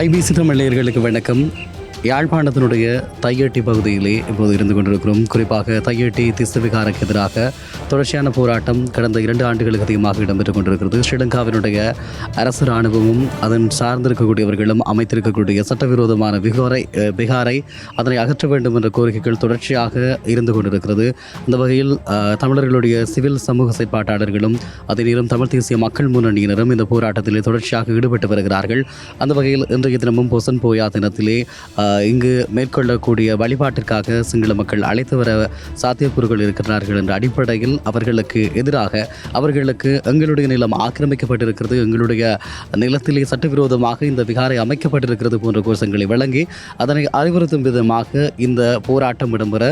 IBC தமிழர்களுக்கு வணக்கம். யாழ்ப்பாணத்தினுடைய தையட்டி பகுதியிலே இப்போது இருந்து கொண்டிருக்கிறோம். குறிப்பாக தையட்டி திசுவிகாருக்கு எதிராக தொடர்ச்சியான போராட்டம் கடந்த இரண்டு ஆண்டுகளுக்கு அதிகமாக இடம்பெற்றுக் கொண்டிருக்கிறது. ஸ்ரீலங்காவினுடைய அரசு இராணுவமும் அதன் சார்ந்திருக்கக்கூடியவர்களும் அமைத்திருக்கக்கூடிய சட்டவிரோதமான விகாரை பிகாரை அதனை அகற்ற வேண்டும் என்ற கோரிக்கைகள் தொடர்ச்சியாக இருந்து கொண்டிருக்கிறது. அந்த வகையில் தமிழர்களுடைய சிவில் சமூக செயற்பாட்டாளர்களும் அதே நேரம் தமிழ் தேசிய மக்கள் முன்னணியினரும் இந்த போராட்டத்திலே தொடர்ச்சியாக ஈடுபட்டு வருகிறார்கள். அந்த வகையில் இன்றைய தினமும் பொசன் போயா தினத்திலே இங்கு மேற்கொள்ளக்கூடிய வழிபாட்டிற்காக சிங்கள மக்கள் அழைத்து வர சாத்தியக்கூறுகள் இருக்கிறார்கள் என்ற அடிப்படையில் அவர்களுக்கு எதிராக அவர்களுக்கு எங்களுடைய நிலம் ஆக்கிரமிக்கப்பட்டிருக்கிறது எங்களுடைய நிலத்திலே சட்டவிரோதமாக இந்த விகாரை அமைக்கப்பட்டிருக்கிறது போன்ற கோஷங்களை வழங்கி அதனை அறிவுறுத்தும் விதமாக இந்த போராட்டம் இடம்பெற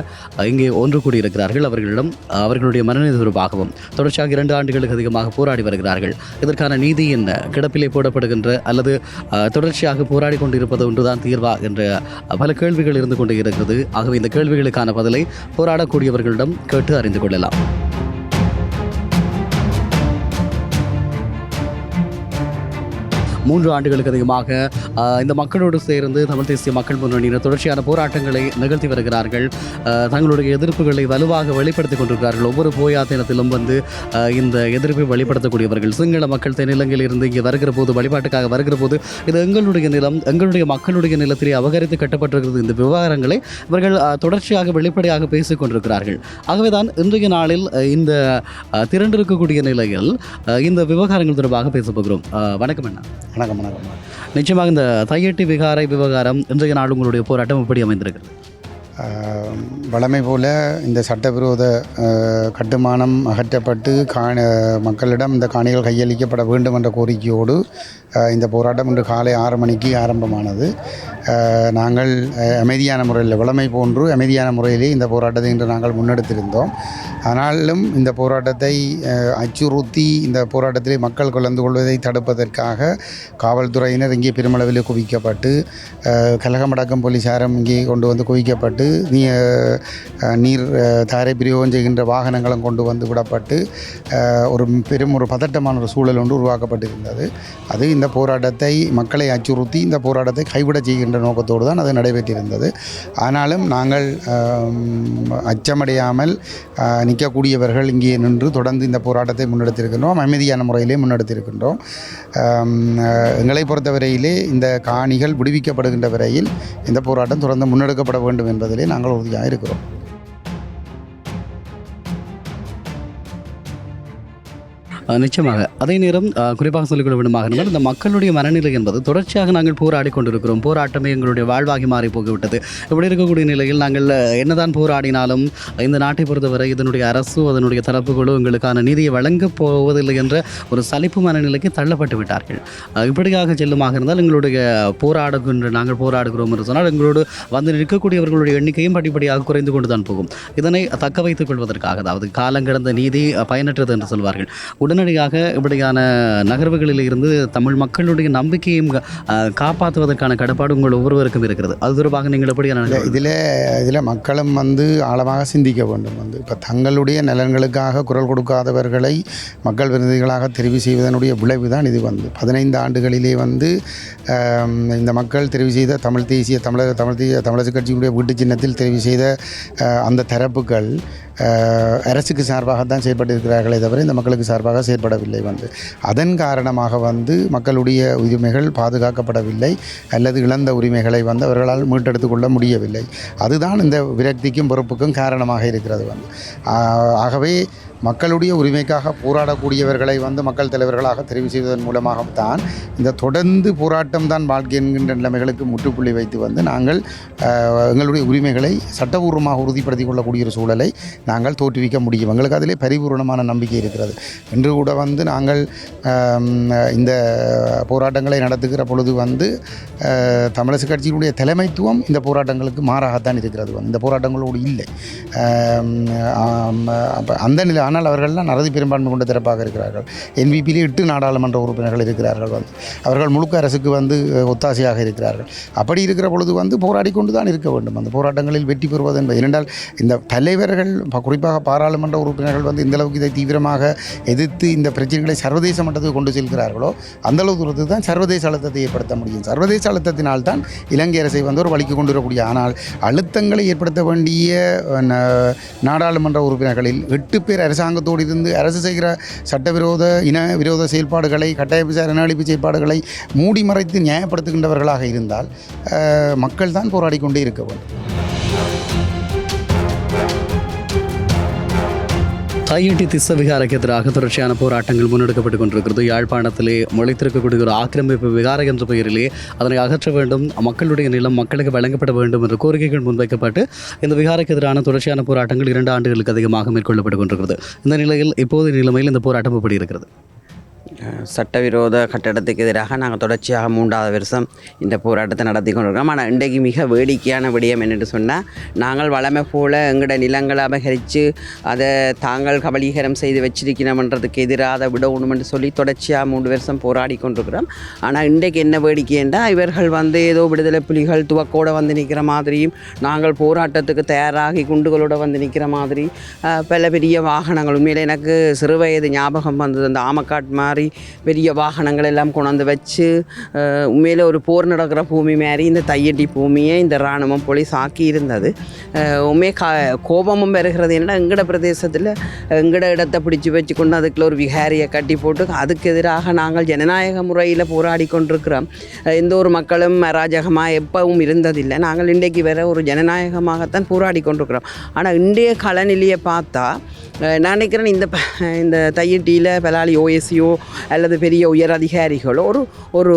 இங்கே ஒன்று கூடியிருக்கிறார்கள். அவர்களிடம் அவர்களுடைய மனநிலை தொடர்பாகவும் தொடர்ச்சியாக இரண்டு ஆண்டுகளுக்கு அதிகமாக போராடி வருகிறார்கள். இதற்கான நீதி என்ன? கிடப்பிலே போடப்படுகின்ற அல்லது தொடர்ச்சியாக போராடி கொண்டிருப்பது ஒன்றுதான் தீர்வா? என்ற பல கேள்விகள் இருந்து கொண்டே இருக்கிறது. ஆகவே இந்த கேள்விகளுக்கான பதிலை போராடக்கூடியவர்களிடம் கேட்டு அறிந்து கொள்ளலாம். மூன்று ஆண்டுகளுக்கு அதிகமாக இந்த மக்களோடு சேர்ந்து தமிழ் தேசிய மக்கள் முன்னணியினர் தொடர்ச்சியான போராட்டங்களை நிகழ்த்தி வருகிறார்கள். தங்களுடைய எதிர்ப்புகளை வலுவாக வெளிப்படுத்திக் கொண்டிருக்கிறார்கள். ஒவ்வொரு போயா தினத்திலும் வந்து இந்த எதிர்ப்பை வெளிப்படுத்தக்கூடியவர்கள். சிங்கள மக்கள் தென்னிலங்கையில் இருந்து இங்கே வருகிற போது வழிபாட்டுக்காக வருகிற போது இது எங்களுடைய நிலம் எங்களுடைய மக்களுடைய நிலத்திலே அபகரித்து கட்டப்பட்டிருக்கிறது. இந்த விவகாரங்களை இவர்கள் தொடர்ச்சியாக வெளிப்படையாக பேசிக் கொண்டிருக்கிறார்கள். ஆகவேதான் இன்றைய நாளில் இந்த திரண்டிருக்கக்கூடிய நிலையில் இந்த விவகாரங்கள் தொடர்பாக பேசப் போகிறோம். வணக்கம் அண்ணா. வணக்கம் வணக்கம். நிச்சயமாக இந்த தையட்டி விகாரை விவகாரம் இன்றைய நாள் உங்களுடைய போராட்டம் எப்படி அமைந்திருக்கிறது? வழமை போல இந்த சட்டவிரோத கட்டுமானம் அகற்றப்பட்டு காண மக்களிடம் இந்த காணிகள் கையளிக்கப்பட வேண்டும் என்ற கோரிக்கையோடு இந்த போராட்டம் இன்று காலை ஆறு மணிக்கு ஆரம்பமானது. நாங்கள் அமைதியான முறையில் வழமை போன்று அமைதியான முறையிலே இந்த போராட்டத்தை இன்று நாங்கள் முன்னெடுத்திருந்தோம். ஆனாலும் இந்த போராட்டத்தை அச்சுறுத்தி இந்த போராட்டத்திலே மக்கள் கலந்து கொள்வதை தடுப்பதற்காக காவல்துறையினர் இங்கே பெருமளவில் குவிக்கப்பட்டு கலகமடக்கம் போலீசாரும் இங்கே கொண்டு வந்து குவிக்கப்பட்டு நீ நீர் தாரை பிரயோகம் செய்கின்ற வாகனங்களும் கொண்டு வந்து விடப்பட்டு ஒரு பெரும் ஒரு பதட்டமான ஒரு சூழல் ஒன்று உருவாக்கப்பட்டிருந்தது. அது இந்த போராட்டத்தை மக்களை அச்சுறுத்தி இந்த போராட்டத்தை கைவிட செய்கின்ற நோக்கத்தோடு தான் அது நடைபெற்றிருந்தது. ஆனாலும் நாங்கள் அச்சமடையாமல் நிற்கக்கூடியவர்கள் இங்கே நின்று தொடர்ந்து இந்த போராட்டத்தை முன்னெடுத்திருக்கின்றோம் அமைதியான முறையிலே முன்னெடுத்திருக்கின்றோம். எங்களை பொறுத்தவரையிலே இந்த காணிகள் விடுவிக்கப்படுகின்ற வரையில் இந்த போராட்டம் தொடர்ந்து முன்னெடுக்கப்பட வேண்டும் என்பதில் நாங்கள் உறுதியாக இருக்கிறோம். நிச்சயமாக. அதே நேரம் குறிப்பாக சொல்லிக்கொள்ள வேண்டுமாக இருந்தால் இந்த மக்களுடைய மனநிலை என்பது தொடர்ச்சியாக நாங்கள் போராடி கொண்டிருக்கிறோம். போராட்டமே எங்களுடைய வாழ்வாகி மாறி போய்விட்டது இப்படி இருக்கக்கூடிய நிலையில் நாங்கள் என்னதான் போராடினாலும் இந்த நாட்டை பொறுத்தவரை இதனுடைய அரசு அதனுடைய தரப்புகளோ எங்களுக்கான நீதியை வழங்கப் போவதில்லை என்ற ஒரு சலிப்பு மனநிலைக்கு தள்ளப்பட்டு விட்டார்கள். இப்படியாக செல்லுமாக இருந்தால் எங்களுடைய போராடுகின்ற நாங்கள் போராடுகிறோம் என்று சொன்னால் எங்களோடு வந்து நிற்கக்கூடியவர்களுடைய எண்ணிக்கையும் படிப்படியாக குறைந்து கொண்டு தான் போகும். இதனை தக்க வைத்துக் கொள்வதற்காக அதாவது காலங்கடந்த நீதி பயனற்றது என்று சொல்வார்கள். உடனே உடனடியாக இப்படியான நகர்வுகளில் இருந்து தமிழ் மக்களுடைய நம்பிக்கையும் காப்பாற்றுவதற்கான கடப்பாடு உங்கள் ஒவ்வொருவருக்கும் இருக்கிறது. அது தொடர்பாக நீங்கள் எப்படியான இதில் இதில் மக்களும் வந்து ஆழமாக சிந்திக்க வேண்டும். வந்து இப்போ தங்களுடைய நலன்களுக்காக குரல் கொடுக்காதவர்களை மக்கள் பிரதிநிதிகளாக தெரிவு செய்வதனுடைய விளைவு தான் இது வந்து. பதினைந்து ஆண்டுகளிலே வந்து இந்த மக்கள் தெரிவு செய்த தமிழ் தேசிய தமிழக தமிழ் தேசிய தமிழக கட்சியினுடைய வீட்டு சின்னத்தில் தெரிவு செய்த அந்த தரப்புகள் ஆஹ், அரசுக்கு சார்பாகத்தான் செயற்பட்டிருக்கிறார்களே தவிர இந்த மக்களுக்கு சார்பாக செயற்படவில்லை வந்து. அதன் காரணமாக வந்து மக்களுடைய உரிமைகள் பாதுகாக்கப்படவில்லை. அல்லது இழந்த உரிமைகளை வந்து அவர்களால் மீட்டெடுத்து கொள்ள முடியவில்லை. அதுதான் இந்த விரக்திக்கும் பொறுப்புக்கும் காரணமாக இருக்கிறது வந்து. ஆகவே மக்களுடைய உரிமைக்காக போராடக்கூடியவர்களை வந்து மக்கள் தலைவர்களாக தெரிவு செய்வதன் மூலமாகத்தான் இந்த தொடர்ந்து போராட்டம் தான் வாழ்க்கை என்கின்ற நிலைமைகளுக்கு முற்றுப்புள்ளி வைத்து வந்து நாங்கள் எங்களுடைய உரிமைகளை சட்டபூர்வமாக உறுதிப்படுத்திக் கொள்ளக்கூடிய ஒரு சூழலை நாங்கள் தோற்றுவிக்க முடியும். எங்களுக்கு அதிலே பரிபூர்ணமான நம்பிக்கை இருக்கிறது. இன்று கூட வந்து நாங்கள் இந்த போராட்டங்களை நடத்துகிற பொழுது வந்து ஆஹ், தமிழரசு கட்சியினுடைய தலைமைத்துவம் இந்த போராட்டங்களுக்கு மாறாகத்தான் இருக்கிறது. இந்த போராட்டங்களோடு இல்லை. அந்த நிலை ஆனால் அவர்கள்லாம் நரதி பெரும்பான்மை கொண்ட திறப்பாக இருக்கிறார்கள். என்பிபியிலே எட்டு நாடாளுமன்ற உறுப்பினர்கள் இருக்கிறார்கள் வந்து. அவர்கள் முழுக்க அரசுக்கு வந்து ஒத்தாசையாக இருக்கிறார்கள். அப்படி இருக்கிற பொழுது வந்து போராடி கொண்டு தான் இருக்க வேண்டும். அந்த போராட்டங்களில் வெற்றி பெறுவது என்பது. ஏனென்றால் இந்த தலைவர்கள் குறிப்பாக பாராளுமன்ற உறுப்பினர்கள் வந்து இந்த அளவுக்கு இதை தீவிரமாக எதிர்த்து இந்த பிரச்சனைகளை சர்வதேச மட்டத்துக்கு கொண்டு செல்கிறார்களோ அந்த அளவு தூரத்துக்கு தான் சர்வதேச அழுத்தத்தை ஏற்படுத்த முடியும். சர்வதேச அழுத்தத்தினால் தான் இலங்கை அரசை வந்து ஒரு வழிக்கு கொண்டு வரக்கூடிய. ஆனால் அழுத்தங்களை ஏற்படுத்த வேண்டிய நாடாளுமன்ற உறுப்பினர்களில் எட்டு பேர் அரசாங்கத்தோடு இருந்து அரசு செய்கிற சட்டவிரோத இன விரோத செயல்பாடுகளை கட்டாய விசாரணை அளிப்பு செயல்பாடுகளை மூடி மறைத்து நியாயப்படுத்துகின்றவர்களாக இருந்தால் மக்கள் தான் போராடி கொண்டே இருக்க வேண்டும். ஐஐடி திஸ்ஸ எதிராக தொடர்ச்சியான போராட்டங்கள் முன்னெடுக்கப்பட்டுக் கொண்டிருக்கிறது. யாழ்ப்பாணத்திலே முளைத்திருக்கக்கூடிய ஒரு ஆக்கிரமிப்பு விகாரை என்ற பெயரிலே அதனை அகற்ற வேண்டும். மக்களுடைய நிலம் மக்களுக்கு வழங்கப்பட வேண்டும் என்ற கோரிக்கைகள் முன்வைக்கப்பட்டு இந்த விகாரைக்கு எதிரான தொடர்ச்சியான போராட்டங்கள் இரண்டு ஆண்டுகளுக்கு அதிகமாக மேற்கொள்ளப்பட்டுக் கொண்டிருக்கிறது. இந்த நிலையில் இப்போதைய நிலைமையில் இந்த போராட்டம் எப்படி இருக்கிறது? சட்டவிரோத கட்டடத்துக்கு எதிராக நாங்கள் தொடர்ச்சியாக மூன்றாவது வருஷம் இந்த போராட்டத்தை நடத்தி கொண்டிருக்கிறோம். ஆனால் இன்றைக்கு மிக வேடிக்கையான விடயம் என்னென்று சொன்னால் நாங்கள் வளமை போல எங்களோட நிலங்களை அபகரித்து அதை தாங்கள் கபலீகரம் செய்து வச்சிருக்கணும்ன்றதுக்கு எதிராக அதை விடணும்னு சொல்லி தொடர்ச்சியாக மூன்று வருஷம் போராடி கொண்டிருக்கிறோம். ஆனால் இன்றைக்கு என்ன வேடிக்கைன்றா இவர்கள் வந்து ஏதோ விடுதலை புலிகள் துவக்கோட வந்து நிற்கிற மாதிரியும் நாங்கள் போராட்டத்துக்கு தயாராகி குண்டுகளோடு வந்து நிற்கிற மாதிரி பல பெரிய வாகனங்கள் உண்மையில் எனக்கு சிறு வயது ஞாபகம் வந்தது. அந்த ஆமக்காட் மாதிரி பெரிய வாகனங்கள் எல்லாம் கொண்டாந்து வச்சு உண்மையில் ஒரு போர் நடக்கிற பூமி மாதிரி இந்த தையட்டி பூமியை இந்த இராணுவம் போலீஸ் ஆக்கி இருந்தது அஹ், கா கோபமும் வருகிறது. என்னென்னா எங்கட பிரதேசத்தில் எங்கட இடத்தை பிடிச்சி வச்சு கொண்டு அதுக்குள்ள ஒரு விகாரியை கட்டி போட்டு அதுக்கு எதிராக நாங்கள் ஜனநாயக முறையில் போராடி கொண்டிருக்கிறோம். எந்த ஒரு மக்களும் அராஜகமாக எப்பவும் இருந்ததில்லை. நாங்கள் இன்றைக்கு வேற ஒரு ஜனநாயகமாகத்தான் போராடி கொண்டிருக்கிறோம். ஆனால் இன்றைய கலநிலையை பார்த்தா நான் நினைக்கிறேன் இந்த இந்த தையட்டியில் பலாலி ஓஎஸ்சியோ அல்லது பெரிய உயர் அதிகாரிகளோ ஒரு ஒரு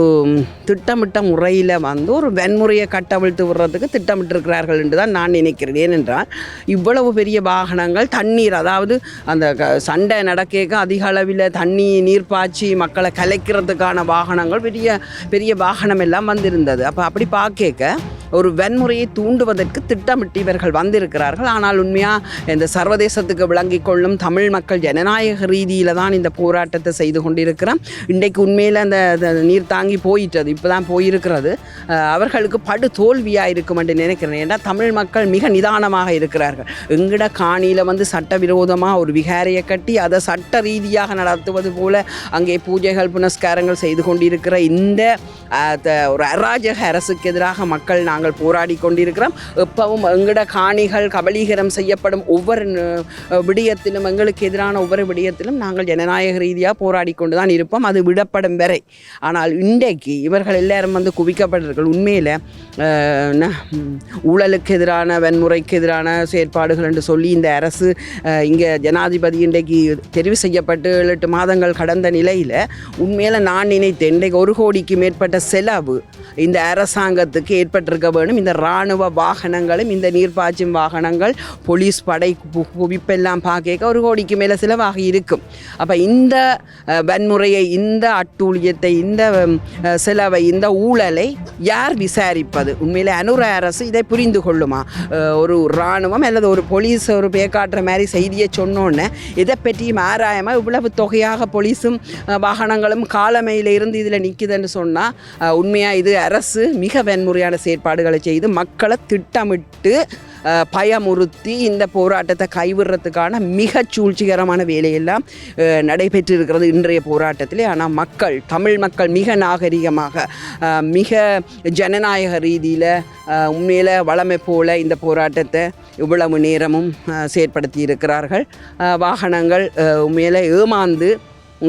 திட்டமிட்ட முறையில் வந்து ஒரு வன்முறையை கட்டவிழ்த்து விடுறதுக்கு திட்டமிட்டிருக்கிறார்கள் என்று தான் நான் நினைக்கிறேன். ஏனென்றால் இவ்வளவு பெரிய வாகனங்கள் தண்ணீர் அதாவது அந்த க சண்டை நடக்க அதிக அளவில் தண்ணி நீர் பாய்ச்சி மக்களை கலைக்கிறதுக்கான வாகனங்கள் பெரிய பெரிய வாகனம் எல்லாம் வந்திருந்தது. அப்போ அப்படி பார்க்க ஒரு வன்முறையை தூண்டுவதற்கு திட்டமிட்டு இவர்கள் வந்திருக்கிறார்கள். ஆனால் உண்மையாக இந்த சர்வதேசத்துக்கு விளங்கிக் கொள்ளும் தமிழ் மக்கள் ஜனநாயக ரீதியில் தான் இந்த போராட்டத்தை செய்து இருக்கிறோம் இன்றைக்கு உண்மையில் அந்த நீர் தாங்கி போயிட்டது. இப்போ தான் போயிருக்கிறது அவர்களுக்கு படு தோல்வியாக இருக்கும் என்று நினைக்கிறேன். ஏன்னா தமிழ் மக்கள் மிக நிதானமாக இருக்கிறார்கள். எங்கட காணியில் வந்து சட்டவிரோதமாக ஒரு விகாரையை கட்டி அதை சட்ட ரீதியாக நடத்துவது போல அங்கே பூஜைகள் புனஸ்காரங்கள் செய்து கொண்டிருக்கிற இந்த ஒரு அராஜக அரசுக்கு எதிராக மக்கள் நாங்கள் போராடி கொண்டிருக்கிறோம். எப்பவும் எங்கட காணிகள் கபலீகரம் செய்யப்படும் ஒவ்வொரு விடயத்திலும் எங்களுக்கு எதிரான ஒவ்வொரு விடயத்திலும் நாங்கள் ஜனநாயக ரீதியாக போராடி கொண்டு தான் இருப்போம். அது விடப்படும் வரை. ஆனால் இன்றைக்கு இவர்கள் எல்லாரும் வந்து குவிக்கப்பட்டிருக்கள். உண்மையில் ஊழலுக்கு எதிரான வன்முறைக்கு எதிரான செயற்பாடுகள் என்று சொல்லி இந்த அரசு இங்கே ஜனாதிபதி இன்றைக்கு தெரிவு செய்யப்பட்டு ஏழு எட்டு மாதங்கள் கடந்த நிலையில் உண்மையில் நான் நினைத்தேன். இன்றைக்கு ஒரு கோடிக்கு மேற்பட்ட செலவு இந்த அரசாங்கத்துக்கு ஏற்பட்டிருக்க வேணும் இந்த இராணுவ வாகனங்களும் இந்த நீர்ப்பாய்ச்சும் வாகனங்கள் போலீஸ் படை குவிப்பெல்லாம் பார்க்க ஒரு கோடிக்கு மேலே செலவாக இருக்கும். அப்போ இந்த வன் வன்முறையை இந்த அட்டூழியத்தை இந்த செலவை இந்த ஊழலை யார் விசாரிப்பது? உண்மையில் அனுர அரசு இதை புரிந்து கொள்ளுமா? ஒரு இராணுவம் அல்லது ஒரு போலீஸ் ஒரு பேக்காட்டுற மாதிரி செய்தியை சொன்னோன்னே இதை பற்றியும் ஆராயமாக இவ்வளவு தொகையாக போலீஸும் வாகனங்களும் காலமையில் இருந்து இதில் நிற்குதுன்னு சொன்னால் உண்மையாக இது அரசு மிக வன்முறையான செயற்பாடுகளை செய்து மக்களை திட்டமிட்டு பயமுறுத்தி இந்த போராட்டத்தை கைவிடுறதுக்கான மிக சூழ்ச்சிகரமான வேலையெல்லாம் நடைபெற்றிருக்கிறது இன்றைய போராட்டத்திலே. ஆனால் மக்கள் தமிழ் மக்கள் மிக நாகரிகமாக மிக ஜனநாயக ரீதியில் உண்மையில் வளமை போல இந்த போராட்டத்தை இவ்வளவு நேரமும் செயற்படுத்தி இருக்கிறார்கள் வாகனங்கள் உண்மையில் ஏமாந்து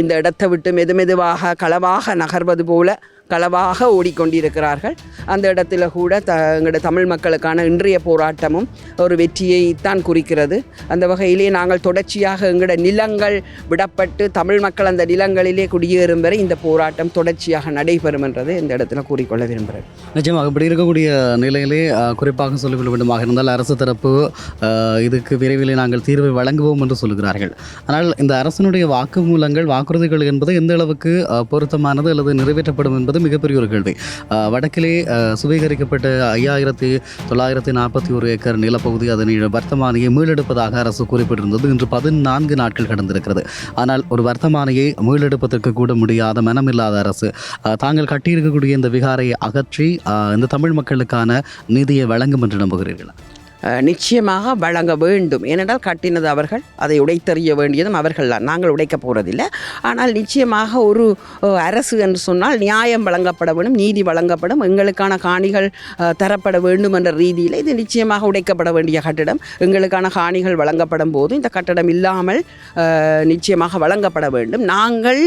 இந்த இடத்தை விட்டு மெது மெதுவாக களவாக நகர்வது போல களவாக ஓடிக்கொண்டிருக்கிறார்கள். அந்த இடத்துல கூட த எங்களோட தமிழ் மக்களுக்கான இன்றைய போராட்டமும் ஒரு வெற்றியை தான் குறிக்கிறது. அந்த வகையிலே நாங்கள் தொடர்ச்சியாக எங்களோட நிலங்கள் விடப்பட்டு தமிழ் மக்கள் அந்த நிலங்களிலே குடியேறும் வரை இந்த போராட்டம் தொடர்ச்சியாக நடைபெறும் என்றதை இந்த இடத்துல கூறிக்கொள்ள விரும்புகிறேன். நிச்சயமாக இப்படி இருக்கக்கூடிய நிலையிலே குறிப்பாக சொல்லிக்கொள்ள வேண்டுமாக இருந்தால் அரசு தரப்பு இதுக்கு விரைவில் நாங்கள் தீர்வை வழங்குவோம் என்று சொல்லுகிறார்கள். ஆனால் இந்த அரசனுடைய வாக்குமூலங்கள் வாக்குறுதிகள் என்பது எந்த அளவுக்கு பொருத்தமானது அல்லது நிறைவேற்றப்படும் என்பது மிகப்பெரிய ஒரு கேள்வி. வடக்கிலே சுவீகரிக்கப்பட்ட ஐயாயிரத்தி தொள்ளாயிரத்தி நாற்பத்தி ஒரு ஏக்கர் நிலப்பகுதி அதனை வர்த்தமானியை மீளெடுப்பதாக அரசு குறிப்பிட்டிருந்தது. இன்று பதினான்கு நாட்கள் கடந்திருக்கிறது. ஆனால் ஒரு வர்த்தமானியை மீளெடுப்பதற்கு கூட முடியாத மனமில்லாத அரசு தாங்கள் கட்டியிருக்கக்கூடிய இந்த விகாரை அகற்றி இந்த தமிழ் மக்களுக்கான நிதியை வழங்கும் என்று நம்புகிறீர்களா? நிச்சயமாக வழங்க வேண்டும். ஏனென்றால் கட்டினது அவர்கள் அதை உடைத்தறிய வேண்டியதும் அவர்கள் தான். நாங்கள் உடைக்க போகிறதில்லை ஆனால் நிச்சயமாக ஒரு அரசு என்று சொன்னால் நியாயம் வழங்கப்பட வேண்டும் நீதி வழங்கப்படும் எங்களுக்கான காணிகள் தரப்பட வேண்டும் என்ற ரீதியில் இது நிச்சயமாக உடைக்கப்பட வேண்டிய கட்டிடம். எங்களுக்கான காணிகள் வழங்கப்படும் போது இந்த கட்டடம் இல்லாமல் நிச்சயமாக வழங்கப்பட வேண்டும். நாங்கள்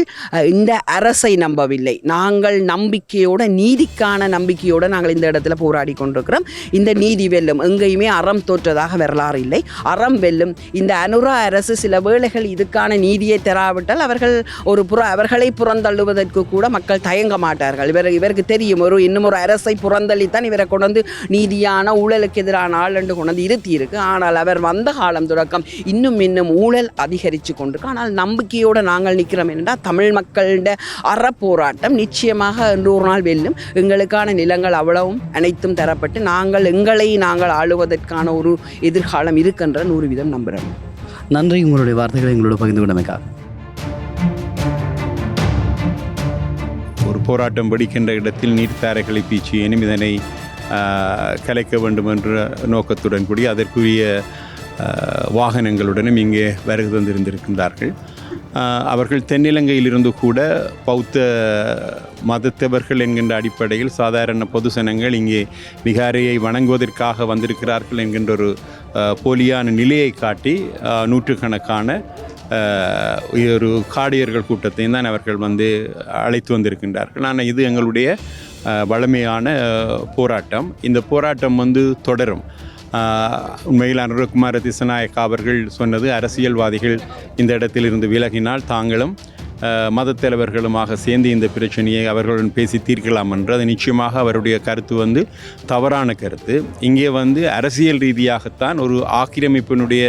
இந்த அரசை நம்பவில்லை. நாங்கள் நம்பிக்கையோட நீதிக்கான நம்பிக்கையோடு நாங்கள் இந்த இடத்துல போராடி கொண்டிருக்கிறோம். இந்த நீதி வெல்லும். எங்கேயுமே அறம் தோற்றதாக வரலாறு இல்லை. அறம் வெல்லும். இந்த அனுரா அரசு சில வேளைகள் இதுக்கான நீதியை தராவிட்டால் அவர்கள் ஒரு புற அவர்களை புறந்தள்ளுவதற்கு கூட மக்கள் தயங்க மாட்டார்கள். இவர் இவருக்கு தெரியும். ஒரு இன்னும் ஒரு அரசை புறந்தள்ளித்தான் இவரை கொண்டு வந்து நீதியான ஊழலுக்கு எதிரான ஆள் என்று கொண்டு வந்து இருத்தி இருக்கு ஆனால் அவர் வந்த காலம் தொடக்கம் இன்னும் இன்னும் ஊழல் அதிகரித்து கொண்டிருக்கு. ஆனால் நம்பிக்கையோடு நாங்கள் நிற்கிறோம் என்றால் தமிழ் மக்களிட அறப்போராட்டம் நிச்சயமாக இன்று ஒரு நாள் வெல்லும். எங்களுக்கான நிலங்கள் அவ்வளவும் அனைத்தும் தரப்பட்டு நாங்கள் எங்களை நாங்கள் ஆளுவதற்கான ஒரு எதிர்காலம் இருக்கின்ற நூறு வீதம் நம்புகிறோம் நன்றி உங்களுடைய வார்த்தைகளை எங்களோட பகிர்ந்து கொண்டமைக்காக ஒரு போராட்டம் வெடிக்கின்ற இடத்தில் நீர்த்தாரைகளை பீச்சி எனும் இதனை ஆஹ், கலைக்க வேண்டும் என்ற நோக்கத்துடன் கூடிய அதற்குரிய வாகனங்களுடனும் இங்கே வருகை தந்திருந்திருக்கின்றார்கள். அவர்கள் தென்னிலங்கையிலிருந்து கூட பௌத்த மதத்தவர்கள் என்கின்ற அடிப்படையில் சாதாரண பொது ஜனங்கள் இங்கே விகாரையை வணங்குவதற்காக வந்திருக்கிறார்கள் என்கின்ற ஒரு போலியான நிலையை காட்டி நூற்றுக்கணக்கான ஒரு காடியர்கள் கூட்டத்தையும் தான் அவர்கள் வந்து அழைத்து வந்திருக்கின்றார்கள். ஆனால் இது எங்களுடைய வளமையான வழமையான போராட்டம். இந்த போராட்டம் வந்து தொடரும். உண்மையில் அனுரகுமார திசநாயக் அவர்கள் சொன்னது அரசியல்வாதிகள் இந்த இடத்திலிருந்து விலகினால் தாங்களும் ஆஹ், மதத் தலைவர்களுமாக சேர்ந்து இந்த பிரச்சனையை அவர்களுடன் பேசி தீர்க்கலாம் என்று அது நிச்சயமாக அவருடைய கருத்து வந்து தவறான கருத்து. இங்கே வந்து அரசியல் ரீதியாகத்தான் ஒரு ஆக்கிரமிப்பினுடைய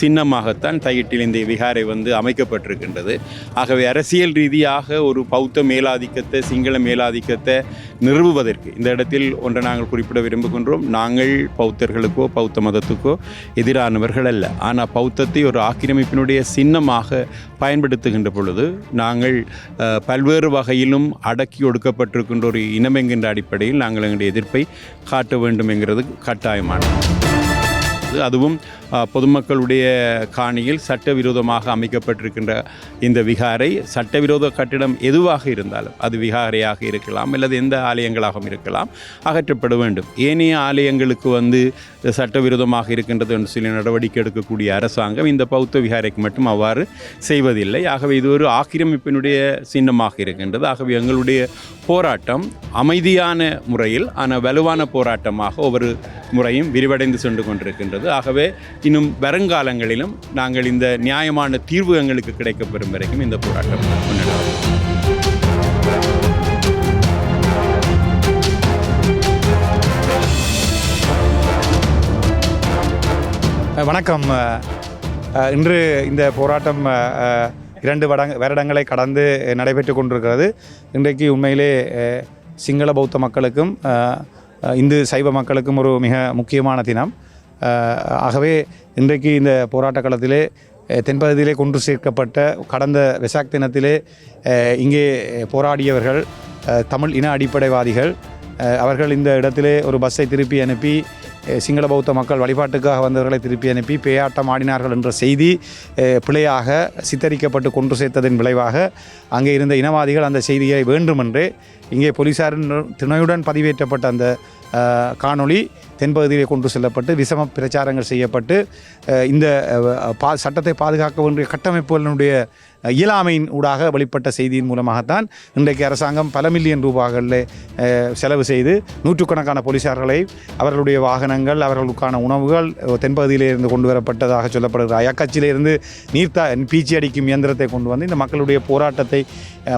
சின்னமாகத்தான் தையிட்டில் இந்த விகாரை வந்து அமைக்கப்பட்டிருக்கின்றது. ஆகவே அரசியல் ரீதியாக ஒரு பௌத்த மேலாதிக்கத்தை சிங்கள மேலாதிக்கத்தை நிறுவுவதற்கு. இந்த இடத்தில் ஒன்றை நாங்கள் குறிப்பிட விரும்புகின்றோம். நாங்கள் பௌத்தர்களுக்கோ பௌத்த மதத்துக்கோ எதிரானவர்கள் அல்ல. ஆனால் பௌத்தத்தை ஒரு ஆக்கிரமிப்பினுடைய சின்னமாக பயன்படுத்துகின்ற பொழுது நாங்கள் பல்வேறு வகையிலும் அடக்கி ஒடுக்கப்பட்டிருக்கின்ற ஒரு இனம் என்கின்ற அடிப்படையில் நாங்கள் எங்களுடைய எதிர்ப்பை காட்ட வேண்டும் என்கிறது கட்டாயமானது. அதுவும் பொதுமக்களுடைய காணியில் சட்டவிரோதமாக அமைக்கப்பட்டிருக்கின்ற இந்த விகாரை சட்டவிரோத கட்டிடம் எதுவாக இருந்தாலும் அது விகாரையாக இருக்கலாம் அல்லது எந்த ஆலயங்களாகவும் இருக்கலாம் அகற்றப்பட வேண்டும். ஏனைய ஆலயங்களுக்கு வந்து சட்டவிரோதமாக இருக்கின்றது என்று சொல்லி நடவடிக்கை எடுக்கக்கூடிய அரசாங்கம் இந்த பௌத்த விகாரைக்கு மட்டும் அவ்வாறு செய்வதில்லை. ஆகவே இது ஒரு ஆக்கிரமிப்பினுடைய சின்னமாக இருக்கின்றது. ஆகவே எங்களுடைய போராட்டம் அமைதியான முறையில் ஆனால் வலுவான போராட்டமாக ஒவ்வொரு முறையும் விரிவடைந்து சென்று கொண்டிருக்கின்றது. ஆகவே இன்னும் வருங்காலங்களிலும் நாங்கள் இந்த நியாயமான தீர்வு எங்களுக்கு கிடைக்கப்பெறும் வரைக்கும் இந்த போராட்டம் முன்னெடுக்கும். வணக்கம். இன்று இந்த போராட்டம் இரண்டு வடங் வருடங்களை கடந்து நடைபெற்று கொண்டிருக்கிறது. இன்றைக்கு உண்மையிலே சிங்கள பௌத்த மக்களுக்கும் இந்து சைவ மக்களுக்கும் ஒரு மிக முக்கியமான தினம். ஆகவே இன்றைக்கு இந்த போராட்ட களத்திலே தென்பகுதியிலே கொண்டு சேர்க்கப்பட்ட கடந்த வெசாக் தினத்திலே இங்கே போராடியவர்கள் தமிழ் இன அடிப்படைவாதிகள் அவர்கள் இந்த இடத்திலே ஒரு பஸ்ஸை திருப்பி அனுப்பி சிங்கள பௌத்த மக்கள் வழிபாட்டுக்காக வந்தவர்களை திருப்பி அனுப்பி பேயாட்டம் ஆடினார்கள் என்ற செய்தி பிழையாக சித்தரிக்கப்பட்டு கொண்டு சேர்த்ததன் விளைவாக அங்கே இருந்த இனவாதிகள் அந்த செய்தியை வேண்டுமென்றே இங்கே போலீசாரின் துணையுடன் பதிவேற்றப்பட்ட அந்த காணொளி தென்பகுதியிலே கொண்டு செல்லப்பட்டு விஷம பிரச்சாரங்கள் செய்யப்பட்டு இந்த பா சட்டத்தை பாதுகாக்க வேண்டிய கட்டமைப்புகளினுடைய இயலாமையின் ஊடாக வெளிப்பட்ட செய்தியின் மூலமாகத்தான் இன்றைக்கு அரசாங்கம் பல மில்லியன் ரூபாய்களில் செலவு செய்து நூற்றுக்கணக்கான போலீசார்களை அவர்களுடைய வாகனங்கள் அவர்களுக்கான உணவுகள் தென்பகுதியிலிருந்து கொண்டு வரப்பட்டதாக சொல்லப்படுகிற அயக்கச்சியிலிருந்து நீர்த்தா பீச்சி அடிக்கும் இயந்திரத்தை கொண்டு வந்து இந்த மக்களுடைய போராட்டத்தை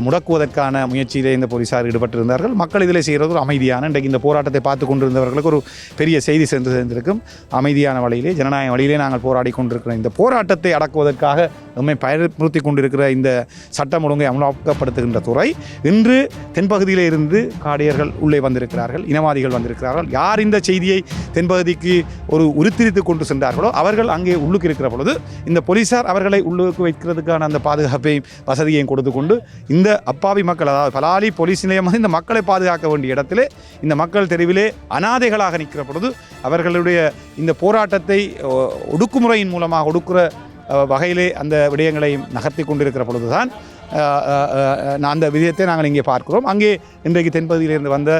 முடக்குவதற்கான முயற்சியிலே இந்த போலீசார் ஈடுபட்டிருந்தார்கள். மக்கள் இதில் செய்கிறது ஒரு அமைதியான இன்றைக்கு இந்த போராட்டத்தை பார்த்து கொண்டிருந்தவர்களுக்கு ஒரு பெரிய செய்தி சென்று சேர்ந்திருக்கும் அமைதியான வழியிலே ஜனநாயக வழியிலே நாங்கள் போராடி கொண்டிருக்கிறோம். இந்த போராட்டத்தை அடக்குவதற்காக நம்மை பயன்படுத்தி கொண்டிருக்கிற இந்த சட்டம் ஒழுங்கை அமலாக்கப்படுத்துகின்ற துறை இன்று தென்பகுதியிலே இருந்து காடியர்கள் உள்ளே வந்திருக்கிறார்கள் இனவாதிகள் வந்திருக்கிறார்கள். யார் இந்த செய்தியை தென்பகுதிக்கு ஒரு உருத்திரித்து கொண்டு சென்றார்களோ அவர்கள் அங்கே உள்ளுக்கு இருக்கிற பொழுது இந்த போலீசார் அவர்களை உள்ளுக்கு வைக்கிறதுக்கான அந்த பாதுகாப்பையும் வசதியையும் கொடுத்து கொண்டு இந்த அப்பாவி மக்கள் அதாவது பலாலி போலீஸ் நிலையம் இந்த மக்களை பாதுகாக்க வேண்டிய இடத்திலே இந்த மக்கள் தெருவிலே அனாதைகளாக நிற்கிற பொழுது அவர்களுடைய இந்த போராட்டத்தை ஒடுக்குமுறையின் மூலமாக ஒடுக்குற வகையிலே அந்த விடயங்களையும் நகர்த்தி கொண்டிருக்கிற பொழுதுதான் அந்த விதயத்தை நாங்கள் இங்கே பார்க்கிறோம். அங்கே இன்றைக்கு தென்பகுதியிலிருந்து வந்த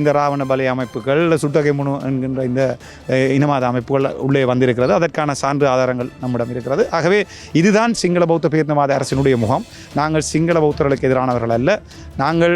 இந்த ராவண பலி அமைப்புகள் சுட்டகை முனு என்கின்ற இந்த இனமாத இனவாத அமைப்புகள் உள்ளே வந்திருக்கிறது. அதற்கான சான்று ஆதாரங்கள் நம்மிடம் இருக்கிறது. ஆகவே இதுதான் சிங்கள பௌத்த பேரினவாத அரசினுடைய முகம். நாங்கள் சிங்கள பௌத்தர்களுக்கு எதிரானவர்கள் அல்ல. நாங்கள்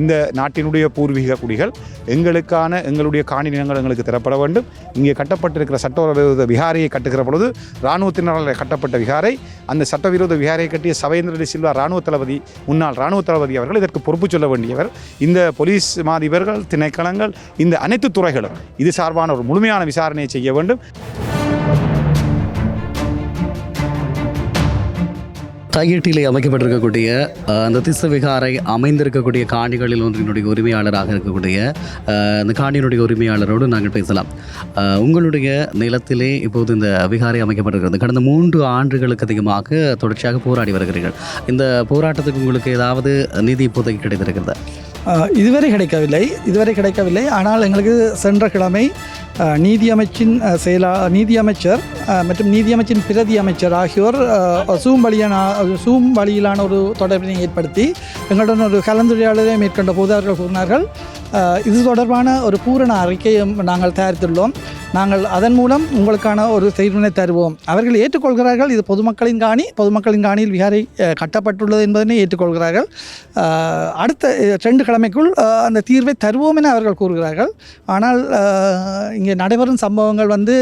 இந்த நாட்டினுடைய பூர்வீக குடிகள். எங்களுக்கான எங்களுடைய காணி நிலங்கள் எங்களுக்கு திறப்பட வேண்டும். இங்கே கட்டப்பட்டிருக்கிற சட்டவிரோத விகாரையை கட்டுகிற பொழுது இராணுவத்தினரால் கட்டப்பட்ட விகாரை அந்த சட்டவிரோத விகாரையை கட்டிய சவேந்திர சில்வா இராணுவ தளபதி முன்னாள் இராணுவ தளபதி அவர்கள் இதற்கு பொறுப்பு சொல்ல வேண்டியவர். இந்த போலீஸ் மாதிபர்கள் திணைக்களங்கள் இந்த அனைத்து துறைகளும் இது சார்பான ஒரு முழுமையான விசாரணையை செய்ய வேண்டும். தையீட்டிலே அமைக்கப்பட்டிருக்கக்கூடிய அந்த திச விகாரை அமைந்திருக்கக்கூடிய காணிகளில் ஒன்றினுடைய உரிமையாளராக இருக்கக்கூடிய அந்த காணியினுடைய உரிமையாளரோடு நாங்கள் பேசலாம். உங்களுடைய நிலத்திலே இப்போது இந்த விகாரை அமைக்கப்பட்டிருக்கிறது. கடந்த மூன்று ஆண்டுகளுக்கு அதிகமாக தொடர்ச்சியாக போராடி வருகிறீர்கள். இந்த போராட்டத்துக்கு உங்களுக்கு ஏதாவது நிதி இப்போதைக்கு கிடைத்திருக்கிறது? இதுவரை கிடைக்கவில்லை. இதுவரை கிடைக்கவில்லை. ஆனால் எங்களுக்கு சென்ற கிழமை நீதியமைச்சின் செயலா நீதியமைச்சர் மற்றும் நீதியமைச்சின் பிரதி அமைச்சர் ஆகியோர் சூம் வழியான சூம் வழியிலான ஒரு தொடர்பினை ஏற்படுத்தி எங்களுடன் ஒரு கலந்துரையாடலை மேற்கொண்ட போது அவர்கள் கூறினார்கள் இது தொடர்பான ஒரு பூரண அறிக்கையும் நாங்கள் தயாரித்துள்ளோம். நாங்கள் அதன் மூலம் உங்களுக்கான ஒரு தீர்வினை தருவோம். அவர்கள் ஏற்றுக்கொள்கிறார்கள் இது பொதுமக்களின் காணி பொதுமக்களின் காணியில் விகாரை கட்டப்பட்டுள்ளது என்பதனை ஏற்றுக்கொள்கிறார்கள். அடுத்த ரெண்டு கிழமைக்குள் அந்த தீர்வை தருவோம் என அவர்கள் கூறுகிறார்கள். ஆனால் இங்கே இங்கே நடைபெறும் சம்பவங்கள் வந்து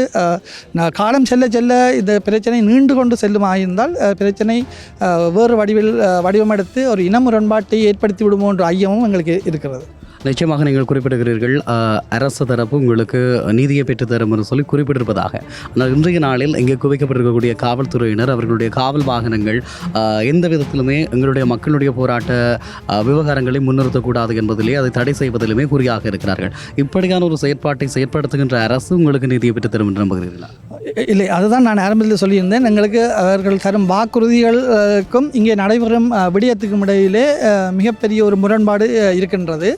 காலம் செல்ல செல்ல இந்த பிரச்சனை நீண்டு கொண்டு செல்லுமாயிருந்தால் ஆயிருந்தால் பிரச்சனை வேறு வடிவில் வடிவமெடுத்து ஒரு இன முரண்பாட்டை ஏற்படுத்தி விடுமோ என்ற ஐயமும் எங்களுக்கு இருக்கிறது. நிச்சயமாக நீங்கள் குறிப்பிடுகிறீர்கள் அரசு தரப்பு உங்களுக்கு நீதியை பெற்றுத்தரும் என்று சொல்லி குறிப்பிட்டிருப்பதாக. ஆனால் இன்றைய நாளில் இங்கே குவிக்கப்பட்டிருக்கக்கூடிய காவல்துறையினர் அவர்களுடைய காவல் வாகனங்கள் எந்த விதத்திலுமே எங்களுடைய மக்களுடைய போராட்ட விவகாரங்களை முன்னிறுத்தக்கூடாது என்பதிலே அதை தடை செய்வதிலுமே குறியாக இருக்கிறார்கள். இப்படியான ஒரு செயற்பாட்டை செயற்படுத்துகின்ற அரசு உங்களுக்கு நீதியை பெற்றுத்தரும் என்று நம்புகிறீர்களா? இல்லை அதுதான் நான் ஆரம்பத்தில் சொல்லியிருந்தேன். எங்களுக்கு அவர்கள் தரும் வாக்குறுதிகளுக்கும் இங்கே நடைபெறும் விடயத்துக்கும் இடையிலே மிகப்பெரிய ஒரு முரண்பாடு இருக்கின்றது.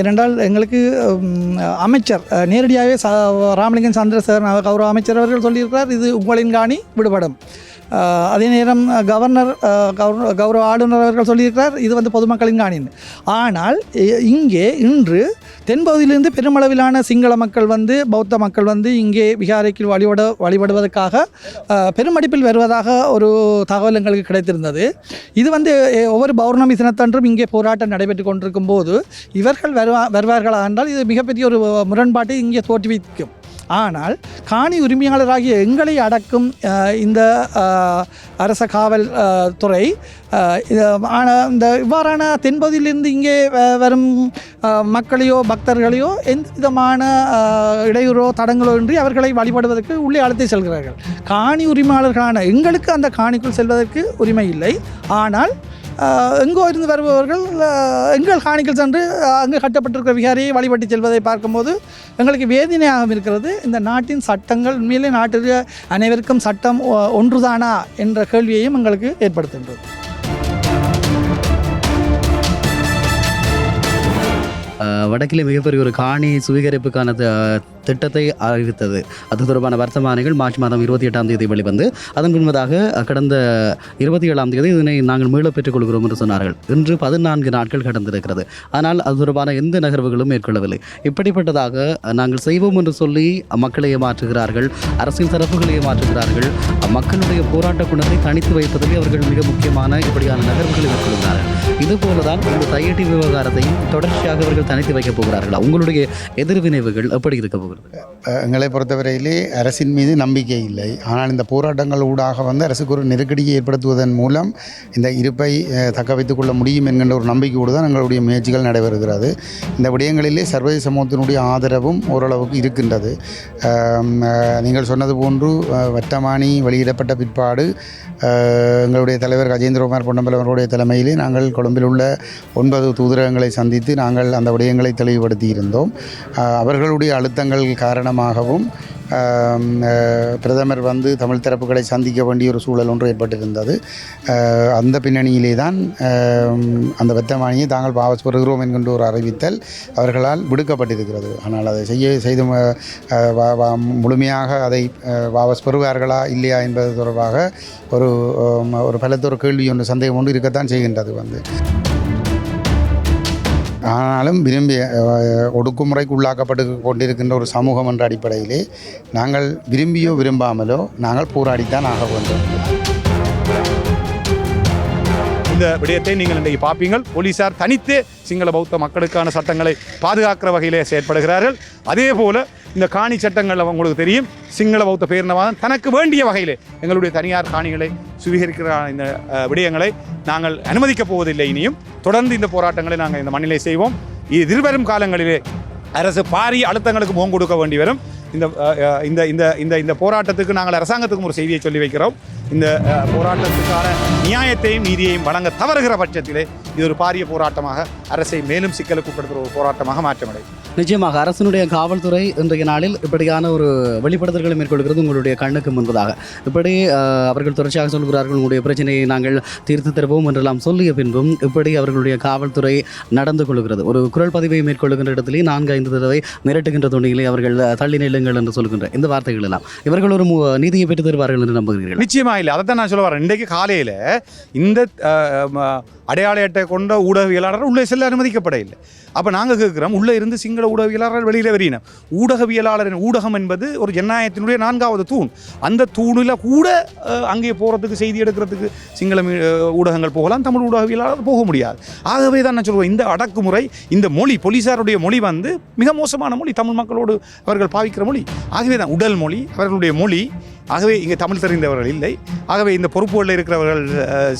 ஏனென்றால் எங்களுக்கு அமைச்சர் நேரடியாகவே ச ராமலிங்கம் சந்திரசேகரன் கௌரவ அமைச்சர் அவர்கள் சொல்லியிருக்கிறார் இது உங்களின் காணி விடுபடும். அதே நேரம் கவர்னர் கௌரவ ஆளுநர் அவர்கள் சொல்லியிருக்கிறார் இது வந்து பொதுமக்களின் காணின்னு. ஆனால் இங்கே இன்று தென்பகுதியிலிருந்து பெருமளவிலான சிங்கள மக்கள் வந்து பௌத்த மக்கள் வந்து இங்கே விகாரைக்கு வழிபட வழிபடுவதற்காக பெருமடிப்பில் வருவதாக ஒரு தகவல் எங்களுக்கு கிடைத்திருந்தது. இது வந்து ஒவ்வொரு பௌர்ணமி தினத்தன்றும் இங்கே போராட்டம் நடைபெற்று கொண்டிருக்கும் போது இவர்கள் வருவா வருவார்களா என்றால் இது மிகப்பெரிய ஒரு முரண்பாட்டை இங்கே தோற்றுவிக்கும் ஆனால் காணி உரிமையாளராகிய எங்களை அடக்கும் இந்த அரச காவல் துறை ஆனால் இந்த இவ்வாறான தென்பகுதியிலிருந்து இங்கே வரும் மக்களையோ பக்தர்களையோ எந்த விதமான இடையூறோ தடங்களோ இன்றி அவர்களை வழிபடுவதற்கு உள்ளே அழைத்து செல்கிறார்கள். காணி உரிமையாளர்களான எங்களுக்கு அந்த காணிக்குள் செல்வதற்கு உரிமை இல்லை. ஆனால் எங்கோ இருந்து வருபவர்கள் எங்கள் காணிக்குள் சென்று அங்கு கட்டப்பட்டிருக்கிற விகாரியை வழிபட்டு செல்வதை பார்க்கும்போது எங்களுக்கு வேதனையாக இருக்கிறது. இந்த நாட்டின் சட்டங்கள் உண்மையிலே நாட்டில் அனைவருக்கும் சட்டம் ஒ- ஒன்றுதானா என்ற கேள்வியையும் எங்களுக்கு ஏற்படுத்துகின்றது. வடக்கிலே மிகப்பெரிய ஒரு காணி சுவீகரிப்புக்கான த- திட்டத்தை அறிவித்தது. அது தொடர்பான வர்த்தமானிகள் மார்ச் மாதம் இருபத்தி எட்டாம் தேதி வெளிவந்து அதன் பின்பதாக கடந்த இருபத்தி ஏழாம் தேதி இதனை நாங்கள் மீள பெற்றுக் கொள்கிறோம் என்று சொன்னார்கள். இன்று பதினான்கு நாட்கள் கடந்திருக்கிறது. ஆனால் அது தொடர்பான எந்த நகர்வுகளும் மேற்கொள்ளவில்லை. இப்படிப்பட்டதாக நாங்கள் செய்வோம் என்று சொல்லி மக்களை ஏமாற்றுகிறார்கள் அரசியல் தரப்புகளை ஏமாற்றுகிறார்கள் மக்களுடைய போராட்ட குணத்தை தனித்து வைப்பதில் அவர்கள் மிக முக்கியமான இப்படியான நகர்வுகளை மேற்கொள்கிறார்கள். இதுபோலதான் இந்த தையட்டி விவகாரத்தையும் தொடர்ச்சியாக அவர்கள் தனித்து வைக்கப் போகிறார்களா? உங்களுடைய எதிர்வினைவுகள் எப்படி இருக்க போகிறது? எங்களை பொறுத்தவரையிலே அரசின் மீது நம்பிக்கை இல்லை. ஆனால் இந்த போராட்டங்கள் ஊடாக வந்து அரசுக்கு ஒரு நெருக்கடியை ஏற்படுத்துவதன் மூலம் இந்த இருப்பை தக்க வைத்துக் கொள்ள முடியும் என்கின்ற ஒரு நம்பிக்கையோடு தான் எங்களுடைய முயற்சிகள் நடைபெறுகிறது. இந்த விடயங்களிலே சர்வதேச சமூகத்தினுடைய ஆதரவும் ஓரளவுக்கு இருக்கின்றது. நீங்கள் சொன்னது போன்று வட்டமானி வெளியிடப்பட்ட பிற்பாடு எங்களுடைய தலைவர் கஜேந்திரகுமார் பொன்னம்பலம் அவருடைய தலைமையிலே நாங்கள் கொழும்பில் உள்ள ஒன்பது தூதரகங்களை சந்தித்து நாங்கள் அந்த விடயங்களை தெளிவுபடுத்தி இருந்தோம் அவர்களுடைய அழுத்தங்கள் காரணமாகவும் பிரதமர் வந்து தமிழ் தரப்புகளை சந்திக்க வேண்டிய ஒரு சூழல் ஒன்று ஏற்பட்டிருந்தது. அந்த பின்னணியிலே தான் அந்த வெத்தமானியை தாங்கள் வாபஸ் பெறுகிறோம் என்கின்ற ஒரு அறிவித்தல் அவர்களால் விடுக்கப்பட்டிருக்கிறது. ஆனால் அதை செய்ய செய்து முழுமையாக அதை அஹ், வாபஸ் பெறுவார்களா இல்லையா என்பது தொடர்பாக ஒரு ஒரு பலத்தொரு கேள்வி ஒன்று சந்தேகம் ஒன்று இருக்கத்தான் செய்கின்றது வந்து. ஆனாலும் விரும்பி ஒடுக்குமுறைக்கு உள்ளாக்கப்பட்டு கொண்டிருக்கின்ற ஒரு சமூகம் என்ற அடிப்படையிலே நாங்கள் விரும்பியோ விரும்பாமலோ நாங்கள் போராடித்தான் ஆக வேண்டும். இந்த விடயத்தை நீங்கள் இன்றைக்கு பார்ப்பீங்கள். போலீசார் தனித்து சிங்கள பௌத்த மக்களுக்கான சட்டங்களை பாதுகாக்கிற வகையிலே செயற்படுகிறார்கள். அதே போல இந்த காணி சட்டங்கள் உங்களுக்கு தெரியும். சிங்கள பௌத்த பேரினவாதம் தனக்கு வேண்டிய வகையிலே எங்களுடைய தனியார் காணிகளை சுவீகரிக்கிற இந்த விடயங்களை நாங்கள் அனுமதிக்கப் போவதில்லை இனியும். தொடர்ந்து இந்த போராட்டங்களை நாங்கள் இந்த மண்ணிலே செய்வோம். எதிர்வரும் காலங்களிலே அரசு பாரிய அழுத்தங்களுக்கு முகம் கொடுக்க வேண்டி வரும். இந்த இந்த இந்த இந்த இந்த போராட்டத்துக்கு நாங்கள் அரசாங்கத்துக்கும் ஒரு செய்தியை சொல்லி வைக்கிறோம். இந்த போராட்டத்துக்கான நியாயத்தையும் நீதியையும் வழங்க தவறுகிற பட்சத்திலே இது ஒரு பாரிய போராட்டமாக அரசை மேலும் சிக்கலுக்கு உட்படுத்துகிற ஒரு போராட்டமாக மாற்றமடையும் நிச்சயமாக அரசனுடைய காவல்துறை இன்றைய நாளில் இப்படியான ஒரு வெளிப்படுத்தல்களை மேற்கொள்கிறது உங்களுடைய கண்ணுக்கு முன்பதாக. இப்படி அவர்கள் தொடர்ச்சியாக சொல்கிறார்கள் உங்களுடைய பிரச்சனையை நாங்கள் தீர்த்து தருவோம் என்றெல்லாம் சொல்லிய பின்பும் இப்படி அவர்களுடைய காவல்துறை நடந்து கொள்கிறது. ஒரு குரல் பதிவை மேற்கொள்கின்ற இடத்திலே நான்கு ஐந்து தடவை மிரட்டுகின்ற துணியிலே அவர்கள் தள்ளி நில்லுங்கள் என்று சொல்கின்ற இந்த வார்த்தைகள் எல்லாம். இவர்கள் ஒரு நீதியை பெற்று தருவார்கள் என்று நம்புகிறீர்கள்? இல்லை. அதை தான் நான் சொல்ல வரேன். இன்றைக்கு காலையில் இந்த அடையாள அட்டை கொண்ட ஊடகவியலாளர் உள்ளே செல்ல அனுமதிக்கப்பட இல்லை. அப்போ நாங்கள் கேட்குறோம் உள்ளே இருந்து சிங்கள ஊடகவியலாளர் வெளியில் வரையினோம் ஊடகவியலாளரின் ஊடகம் என்பது ஒரு ஜனநாயகத்தினுடைய நான்காவது தூண். அந்த தூணில் கூட அங்கே போகிறதுக்கு செய்தி எடுக்கிறதுக்கு சிங்கள ஊடகங்கள் போகலாம் தமிழ் ஊடகவியலாளர் போக முடியாது. ஆகவே தான் நான் சொல்லுவேன் இந்த அடக்குமுறை இந்த மொழி போலீஸாருடைய மொழி வந்து மிக மோசமான மொழி. தமிழ் மக்களோடு அவர்கள் பாவிக்கிற மொழி. ஆகவே தான் உடல் மொழி அவர்களுடைய மொழி ஆகவே இங்கே தமிழ் தெரிந்தவர்கள் இல்லை. ஆகவே இந்த பொறுப்புகளில் இருக்கிறவர்கள்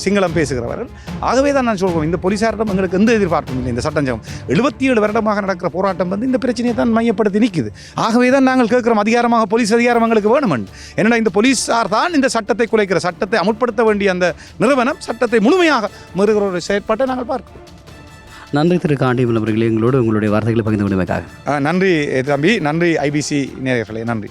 சிங்களம் பேசுகிறவர்கள் ஆகவே தான் நான் சொல்கிறோம் இந்த போலீசாரிடம் எங்களுக்கு எந்த எதிர்பார்ப்பும் இல்லை. இந்த சட்டஞ்சம் எழுபத்தி ஏழு வருடமாக நடக்கிற போராட்டம் வந்து இந்த பிரச்சனையை தான் மையப்படுத்தி நிற்குது ஆகவே தான் நாங்கள் கேட்குறோம் அதிகாரமாக போலீஸ் அதிகாரம் எங்களுக்கு வேணுமென்? என்னடா இந்த போலீஸார் தான் இந்த சட்டத்தை குலைக்கிற சட்டத்தை அமுல்படுத்த வேண்டிய அந்த நிறுவனம் சட்டத்தை முழுமையாக மீறுகிற ஒரு செயற்பாட்டை நாங்கள் பார்க்கிறோம். நன்றி திரு காண்டியம்மன் அவர்களே. எங்களோடு உங்களுடைய வார்த்தைகளை பகிர்ந்து கொண்டமைக்காக நன்றி தம்பி. நன்றி ஐபிசி நேயர்களே. நன்றி.